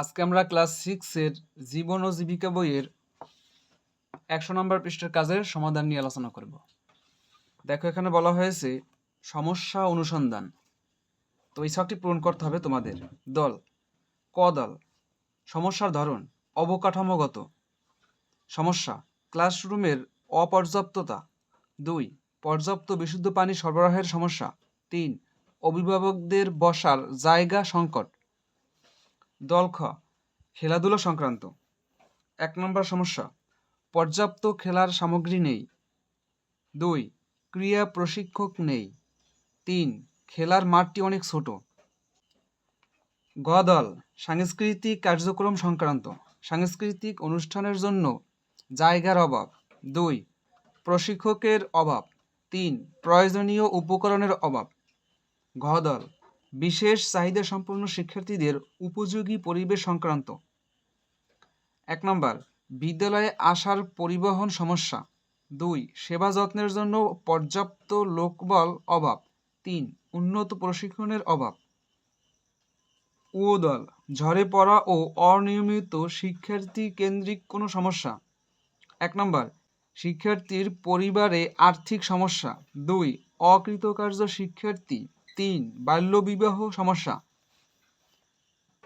আজকে আমরা ক্লাস সিক্সের জীবন ও জীবিকা বইয়ের একশো নম্বর পৃষ্ঠার কাজের সমাধান নিয়ে আলোচনা করব। দেখো, এখানে বলা হয়েছে সমস্যা অনুসন্ধান। তো এই ছকটি পূরণ করতে হবে তোমাদের। দল, ক দল, সমস্যার ধরন, অবকাঠামোগত। সমস্যা ক্লাসরুমের অপর্যাপ্ততা। দুই, পর্যাপ্ত বিশুদ্ধ পানি সরবরাহের সমস্যা। তিন, অভিভাবকদের বসার জায়গা সংকট। দল খ, খেলাধুলা সংক্রান্ত। এক নম্বর সমস্যা, পর্যাপ্ত খেলার সামগ্রী নেই। দুই ক্রিয়া প্রশিক্ষক নেই। তিন, খেলার মাঠটি অনেক ছোট। গ দল, সাংস্কৃতিক কার্যক্রম সংক্রান্ত। সাংস্কৃতিক অনুষ্ঠানের জন্য জায়গার অভাব। দুই, প্রশিক্ষকের অভাব। তিন, প্রয়োজনীয় উপকরণের অভাব। ঘ দল বিশেষ চাহিদা সম্পন্ন শিক্ষার্থীদের উপযোগী পরিবেশ সংক্রান্ত। এক নম্বর, বিদ্যালয়ে আসার পরিবহন সমস্যা। দুই, সেবা যত্নের জন্য পর্যাপ্ত লোকবল অভাব। তিন, উন্নত প্রশিক্ষণের অভাব। ও দল, ঝরে পড়া ও অনিয়মিত শিক্ষার্থী কেন্দ্রিক কোনো সমস্যা? এক নম্বর, শিক্ষার্থীর পরিবারে আর্থিক সমস্যা। দুই, অকৃতকার্য শিক্ষার্থী তিন, বাল্যবিবাহ সমস্যা।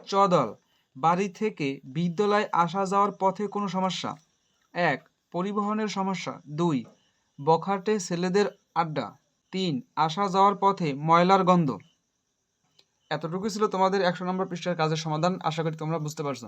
চদল, বাড়ি থেকে বিদ্যালয় আসা যাওয়ার পথে কোনো সমস্যা। এক, পরিবহনের সমস্যা। দুই, বখাটে ছেলেদের আড্ডা। তিন, আসা যাওয়ার পথে ময়লার গন্ধ। এতটুকু ছিল তোমাদের একশো নম্বর পৃষ্ঠার কাজের সমাধান। আশা করি তোমরা বুঝতে পারছ।